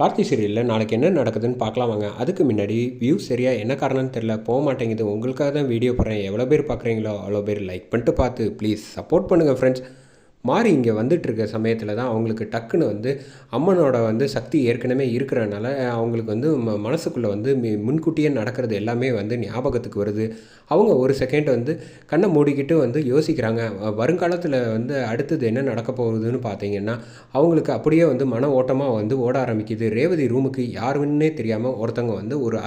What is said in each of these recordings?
கார்த்தி சீரியலில் நாளைக்கு என்ன நடக்குதுன்னு பார்க்கலாம் வாங்க. அதுக்கு முன்னாடி வியூ சரியாக என்ன காரணம்னு தெரில போக மாட்டேங்குது. உங்களுக்காக தான் வீடியோ போடுறேன். எவ்வளோ பேர் பார்க்குறீங்களோ அவ்வளோ பேர் லைக் பண்ணிட்டு பார்த்து ப்ளீஸ் சப்போர்ட் பண்ணுங்கள் ஃப்ரெண்ட்ஸ் மாறி இங்கே வந்துட்டுருக்க சமயத்தில் தான் அவங்களுக்கு டக்குன்னு வந்து அம்மனோட வந்து சக்தி ஏற்கனவே இருக்கிறனால அவங்களுக்கு வந்து ம மனசுக்குள்ளே வந்து மி முன்கூட்டியே நடக்கிறது எல்லாமே வந்து ஞாபகத்துக்கு வருது. அவங்க ஒரு செகண்ட் வந்து கண்ணை மூடிக்கிட்டு வந்து யோசிக்கிறாங்க. வருங்காலத்தில் வந்து அடுத்தது என்ன நடக்க போகுதுன்னு பார்த்தீங்கன்னா அவங்களுக்கு அப்படியே வந்து மன ஓட்டமாக வந்து ஓட ஆரம்பிக்குது. ரேவதி ரூமுக்கு யாருன்னே தெரியாமல் ஒருத்தவங்க வந்து ஒரு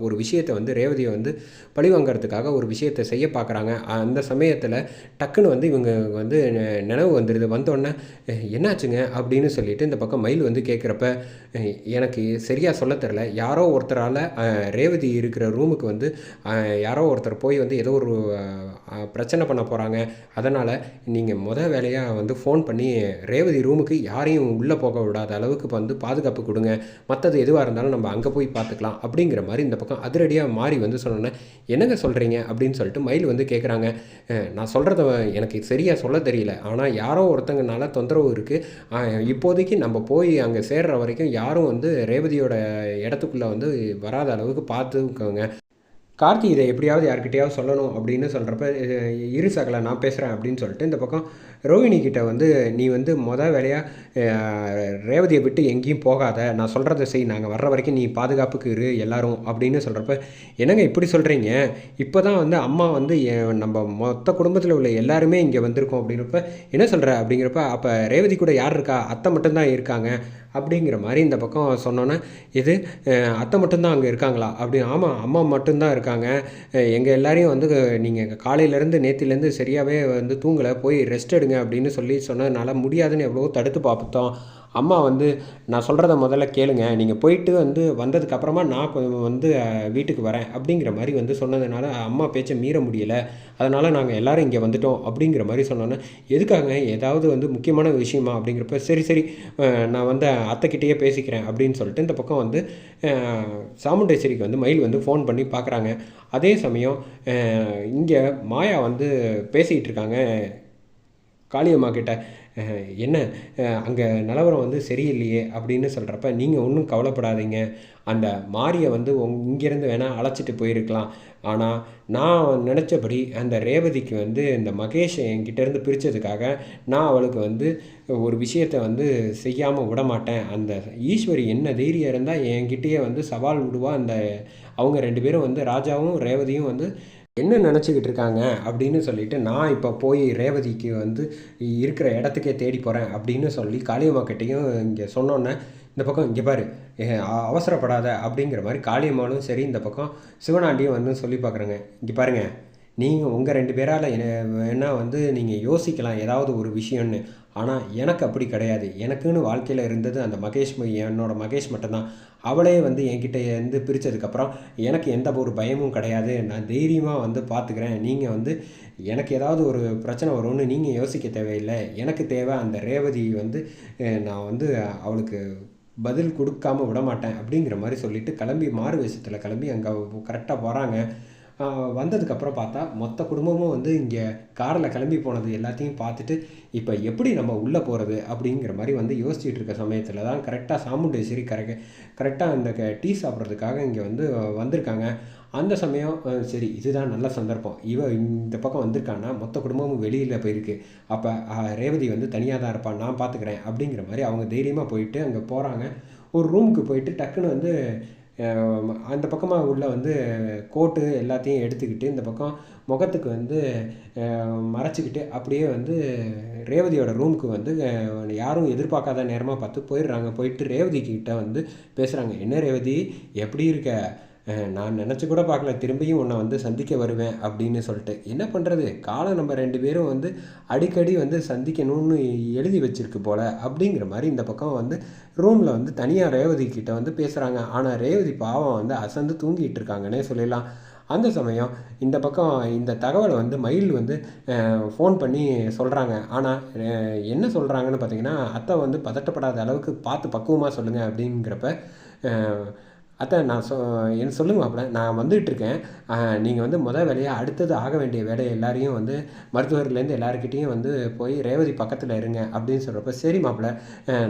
ஒரு விஷயத்தை வந்து ரேவதியை வந்து பழி வாங்கிறதுக்காக ஒரு விஷயத்தை செய்ய பார்க்குறாங்க அந்த சமயத்தில் டக்குன்னு வந்து இவங்க வந்து நினைவு வந்துடுது வந்தோடனே என்னாச்சுங்க? அப்படின்னு சொல்லிட்டு இந்த பக்கம் மயில் வந்து கேட்குறப்ப எனக்கு சரியாக சொல்ல தெரில யாரோ ஒருத்தரால் ரேவதி இருக்கிற ரூமுக்கு வந்து யாரோ ஒருத்தர் போய் வந்து ஏதோ ஒரு பிரச்சனை பண்ண போகிறாங்க அதனால் நீங்கள் முத வேலையாக வந்து ஃபோன் பண்ணி ரேவதி ரூமுக்கு யாரையும் உள்ளே போக விடாத அளவுக்கு வந்து பாதுகாப்பு கொடுங்க. மற்றது எதுவாக இருந்தாலும் நம்ம அங்கே போய் பார்த்துக்கலாம் அப்படிங்கிற மாதிரி இந்த பக்கம் அதிரடியாக மாறி வந்து சொன்னோன்னே என்னங்க சொல்கிறீங்க அப்படின்னு சொல்லிட்டு மயில் வந்து கேட்குறாங்க நான் சொல்கிறத எனக்கு சரியாக சொல்ல தெரியல. ஆனால் யாரோ ஒருத்தங்கனால தொந்தரவு இருக்குது இப்போதைக்கு நம்ம போய் அங்கே சேர்கிற வரைக்கும் யாரும் வந்து ரேவதியோட இடத்துக்குள்ளே வந்து வராத அளவுக்கு பார்த்துக்கோங்க கார்த்தி இதை எப்படியாவது யார்கிட்டயாவது சொல்லணும் அப்படின்னு சொல்கிறப்ப இரு சகல நான் பேசுகிறேன் அப்படின்னு சொல்லிட்டு இந்த பக்கம் ரோஹிணி கிட்ட வந்து நீ வந்து மொதல் வேலையாக ரேவதியை விட்டு எங்கேயும் போகாத. நான் சொல்கிறத செய். நாங்கள் வர்ற வரைக்கும் நீ பாதுகாப்புக்கு இரு எல்லாரும். அப்படின்னு சொல்கிறப்ப என்னங்க இப்படி சொல்கிறீங்க இப்போ தான் வந்து அம்மா வந்து என் நம்ம மொத்த குடும்பத்தில் உள்ள எல்லாருமே இங்கே வந்திருக்கோம். அப்படிங்கிறப்ப என்ன சொல்கிற அப்படிங்கிறப்ப அப்போ ரேவதி கூட யார் இருக்கா? அத்தை மட்டும்தான் இருக்காங்க. அப்படிங்கிற மாதிரி இந்த பக்கம் சொன்னோன்னே இது அத்தை மட்டும்தான் அங்கே இருக்காங்களா? அப்படி ஆமாம் அம்மா மட்டும்தான் இருக்காங்க. இருக்காங்க. எங்கள் எல்லாரையும் வந்து நீங்கள் காலையிலேருந்து நேத்திலேருந்து சரியாகவே வந்து தூங்கலை போய் ரெஸ்ட் எடுங்க அப்படின்னு சொல்லி சொன்னதுனால முடியாதுன்னு எவ்வளோ தடுத்து பார்த்தோம் அம்மா வந்து நான் சொல்கிறத முதல்ல கேளுங்க. நீங்கள் போயிட்டு வந்து வந்ததுக்கப்புறமா நான் கொஞ்சம் வந்து வீட்டுக்கு வரேன். அப்படிங்கிற மாதிரி வந்து சொன்னதுனால அம்மா பேச்சை மீற முடியலை. அதனால் நாங்கள் எல்லோரும் இங்கே வந்துட்டோம் அப்படிங்கிற மாதிரி சொன்னோன்னே எதுக்காக ஏதாவது வந்து முக்கியமான விஷயமா? அப்படிங்கிறப்ப சரி சரி. நான் வந்து அத்தைக்கிட்டேயே பேசிக்கிறேன். அப்படின்னு சொல்லிட்டு இந்த பக்கம் வந்து சாமுண்டேஸ்வரிக்கு வந்து மயில் வந்து ஃபோன் பண்ணி பார்க்குறாங்க அதே சமயம் இங்கே மாயா வந்து பேசிக்கிட்டு இருக்காங்க. காளியம்மா கிட்ட என்ன? அங்கே நிலவரம் வந்து சரியில்லையே அப்படின்னு சொல்கிறப்ப நீங்கள் ஒன்றும் கவலைப்படாதீங்க. அந்த மாரியை வந்து உங் இங்கேருந்து வேணால் அழைச்சிட்டு போயிருக்கலாம். ஆனால் நான் நினச்சபடி அந்த ரேவதிக்கு வந்து இந்த மகேஷை என்கிட்டேருந்து பிரித்ததுக்காக நான் அவளுக்கு வந்து ஒரு விஷயத்தை வந்து செய்யாமல் விட மாட்டேன் அந்த ஈஸ்வரி என்ன தைரியம் இருந்தால் என்கிட்டயே வந்து சவால் விடுவா. அந்த அவங்க ரெண்டு பேரும் வந்து ராஜாவும் ரேவதியும் வந்து என்ன நினச்சிக்கிட்டு இருக்காங்க அப்படின்னு சொல்லிட்டு நான் இப்போ போய் ரேவதிக்கு வந்து இருக்கிற இடத்துக்கே தேடி போகிறேன் அப்படின்னு சொல்லி காளியம்மா கிட்டேயும் இங்கே சொன்னோன்னே இந்த பக்கம் இங்கே பாரு அவசரப்படாத அப்படிங்கிற மாதிரி காளியம்மாலும் சரி இந்த பக்கம் சிவனாண்டியும் வந்து சொல்லி பார்க்குறேங்க இங்கே பாருங்கள் நீங்கள் உங்கள் ரெண்டு பேரால் என்ன வேணால் வந்து நீங்கள் யோசிக்கலாம் ஏதாவது ஒரு விஷயம்னு. ஆனால் எனக்கு அப்படி கிடையாது. எனக்குன்னு வாழ்க்கையில் இருந்தது அந்த மகேஷ் ம- என்னோட மகேஷ் மட்டும்தான். அவளே வந்து என்கிட்ட இருந்து பிரித்ததுக்கப்புறம் எனக்கு எந்த ஒரு பயமும் கிடையாது. நான் தைரியமாக வந்து பார்த்துக்கிறேன் நீங்கள் வந்து எனக்கு ஏதாவது ஒரு பிரச்சனை வரும்னு நீங்கள் யோசிக்க தேவையில்லை. எனக்கு தேவை அந்த ரேவதி வந்து நான் வந்து அவளுக்கு பதில் கொடுக்காம விட மாட்டேன் அப்படிங்கிற மாதிரி சொல்லிட்டு கிளம்பி மாறு வேஷத்தில் கிளம்பி அங்கே கரெக்டாக போகிறாங்க வந்ததுக்கப்புறம் பார்த்தா மொத்த குடும்பமும் வந்து இங்கே காரில் கிளம்பி போனது எல்லாத்தையும் பார்த்துட்டு இப்போ எப்படி நம்ம உள்ளே போகிறது அப்படிங்கிற மாதிரி வந்து யோசிச்சுட்டு இருக்க சமயத்தில் தான் கரெக்டாக சாமுண்டேஸ்வரி கரெக்ட் கரெக்டாக அந்த டீ சாப்பிட்றதுக்காக இங்கே வந்து வந்திருக்காங்க. அந்த சமயம் சரி இதுதான் நல்ல சந்தர்ப்பம். இவ இந்த பக்கம் வந்திருக்கான்னா மொத்த குடும்பமும் வெளியில் போயிருக்கு. அப்போ ரேவதி வந்து தனியாக தான் இருப்பான் நான் பார்த்துக்கிறேன் அப்படிங்கிற மாதிரி அவங்க தைரியமாக போயிட்டு அங்கே போகிறாங்க ஒரு ரூமுக்கு போயிட்டு டக்குன்னு வந்து அந்த பக்கமாக உள்ள வந்து கோட்டு எல்லாத்தையும் எடுத்துக்கிட்டு இந்த பக்கம் முகத்துக்கு வந்து மறைச்சிக்கிட்டு அப்படியே வந்து ரேவதியோட ரூமுக்கு வந்து யாரும் எதிர்பார்க்காத நேரமாக பார்த்து போயிடுறாங்க. போயிட்டு ரேவதி கிட்ட வந்து பேசுகிறாங்க என்ன ரேவதி? எப்படி இருக்க? நான் நினச்சி கூட பார்க்கல. திரும்பியும் உன்னை வந்து சந்திக்க வருவேன் அப்படின்னு சொல்லிட்டு. என்ன பண்ணுறது காலம் நம்ம ரெண்டு பேரும் வந்து அடிக்கடி வந்து சந்திக்கணும்னு எழுதி வச்சிருக்கு போல். அப்படிங்கிற மாதிரி இந்த பக்கம் வந்து ரூமில் வந்து தனியாக ரேவதி கிட்ட வந்து பேசுகிறாங்க ஆனால் ரேவதி பாவம் வந்து அசந்து தூங்கிட்டு இருக்காங்கன்னே சொல்லலாம். அந்த சமயம் இந்த பக்கம் இந்த தகவலை வந்து மயில் வந்து ஃபோன் பண்ணி சொல்கிறாங்க ஆனால் என்ன சொல்கிறாங்கன்னு பார்த்தீங்கன்னா அத்தை வந்து பதட்டப்படாத அளவுக்கு பார்த்து பக்குவமாக சொல்லுங்கள் அப்படிங்கிறப்ப அத்தை நான் சொ என்ன சொல்லுங்கள் மாப்பிள நான் வந்துகிட்டு இருக்கேன் நீங்கள் வந்து முத வேலையாக அடுத்தது ஆக வேண்டிய வேலையை எல்லாரையும் வந்து மருத்துவர்லேருந்து எல்லாருக்கிட்டேயும் வந்து போய் ரேவதி பக்கத்தில் இருங்க அப்படின்னு சொல்கிறப்ப சரி மாப்பிள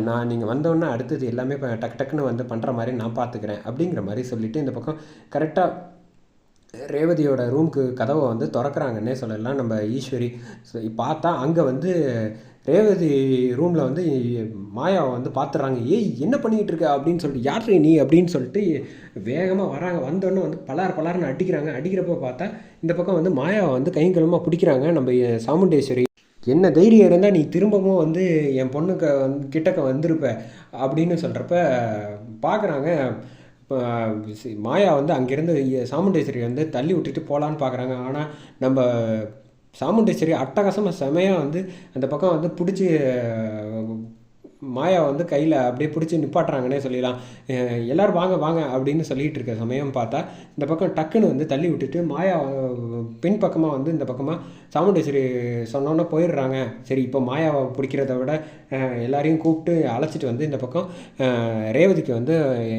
நான் நீங்கள் வந்தோடனே அடுத்தது எல்லாமே இப்போ டக்கு டக்குன்னு வந்து பண்ணுற மாதிரி நான் பார்த்துக்கிறேன் அப்படிங்கிற மாதிரி சொல்லிவிட்டு இந்த பக்கம் கரெக்டாக ரேவதியோட ரூமுக்கு கதவை வந்து திறக்கிறாங்கன்னே சொல்லலாம். நம்ம ஈஸ்வரி ஸோ பார்த்தா அங்கே வந்து ரேவதி ரூமில் வந்து மாயாவை வந்து பார்த்துறாங்க ஏய் என்ன பண்ணிக்கிட்டு இருக்க? அப்படின்னு சொல்லிட்டு யார் நீ? அப்படின்னு சொல்லிட்டு வேகமாக வராங்க. வந்தோடனே வந்து பலார் பலார்னு அடிக்கிறாங்க. அடிக்கிறப்ப பார்த்தா இந்த பக்கம் வந்து மாயாவை வந்து கைங்கலமாக பிடிக்கிறாங்க. நம்ம சாமுண்டேஸ்வரி என்ன தைரியம் இருந்தால் நீ திரும்பவும் வந்து என் பொண்ணுக்கு வந்து கிட்டக்க வந்திருப்ப? அப்படின்னு சொல்கிறப்ப பார்க்குறாங்க இப்போ மாயா வந்து அங்கேருந்து சாமுண்டேஸ்வரி வந்து தள்ளி விட்டுட்டு போகலான்னு பார்க்குறாங்க ஆனால் நம்ம சாமுண்டேஸ்வரி அட்டகாசமாக செமையாக வந்து அந்த பக்கம் வந்து பிடிச்சி மாயா வந்து கையில் அப்படியே பிடிச்சி நிப்பாட்டுறாங்கன்னே சொல்லிடலாம். எல்லோரும் வாங்க வாங்க அப்படின்னு சொல்லிகிட்டு இருக்க சமயம் பார்த்தா இந்த பக்கம் டக்குன்னு வந்து தள்ளி விட்டுட்டு மாயா பின் பக்கமாக வந்து இந்த பக்கமாக சாமுண்டேஸ்வரி சொன்னோன்னே போயிடுறாங்க. சரி இப்போ மாயாவை பிடிக்கிறத விட எல்லாரையும் கூப்பிட்டு அழைச்சிட்டு வந்து இந்த பக்கம் ரேவதிக்கு வந்து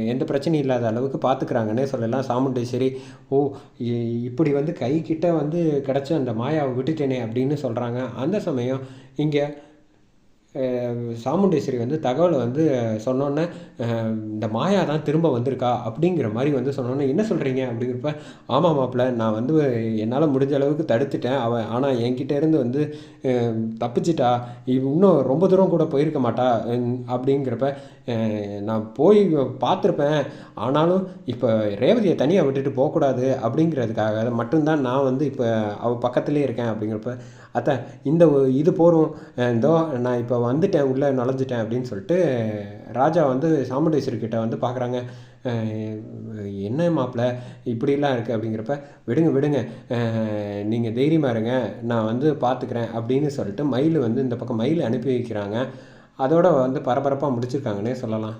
எந்த பிரச்சனையும் இல்லாத அளவுக்கு பார்த்துக்கிறாங்கன்னே சொல்லலாம் சாமுண்டேஸ்வரி. ஓ இ- இப்படி வந்து கைக்கிட்ட வந்து கிடச்ச அந்த மாயாவை விட்டுட்டேனே அப்படின்னு சொல்கிறாங்க அந்த சமயம் இங்கே சாமுண்டேஸ்வரி வந்து தகவலை வந்து சொன்னோன்னே இந்த மாயா தான் திரும்ப வந்திருக்கா அப்படிங்கிற மாதிரி வந்து சொன்னோன்னே என்ன சொல்கிறீங்க அப்படிங்கிறப்ப ஆமாம் மாப்பிள்ள நான் வந்து என்னால் முடிஞ்ச அளவுக்கு தடுத்துட்டேன். அவன் ஆனால் என்கிட்ட இருந்து வந்து தப்பிச்சிட்டா. இன்னும் ரொம்ப தூரம் கூட போயிருக்க மாட்டா. அப்படிங்கிறப்ப நான் போய் பார்த்துருப்பேன். ஆனாலும் இப்போ ரேவதியை தனியாக விட்டுட்டு போகக்கூடாது அப்படிங்கிறதுக்காக மட்டும்தான் நான் வந்து இப்போ அவள் பக்கத்துலேயே இருக்கேன் அப்படிங்கிறப்ப அத்தை இந்த இது போகிறோம் இதோ நான் இப்போ வந்துட்டேன் உள்ளே நுழைஞ்சிட்டேன் அப்படின்னு சொல்லிட்டு ராஜா வந்து சாமுண்டேஸ்வர்கிட்ட வந்து பார்க்குறாங்க என்ன மாப்பிள்ள இப்படிலாம் இருக்குது அப்படிங்கிறப்ப விடுங்க விடுங்க. நீங்கள் தைரியமாக இருங்க நான் வந்து பார்த்துக்கிறேன் அப்படின்னு சொல்லிட்டு மயில் வந்து இந்த பக்கம் மயில் அனுப்பி வைக்கிறாங்க. அதோட வந்து பரபரப்பாக முடிச்சிருக்காங்கன்னே சொல்லலாம்.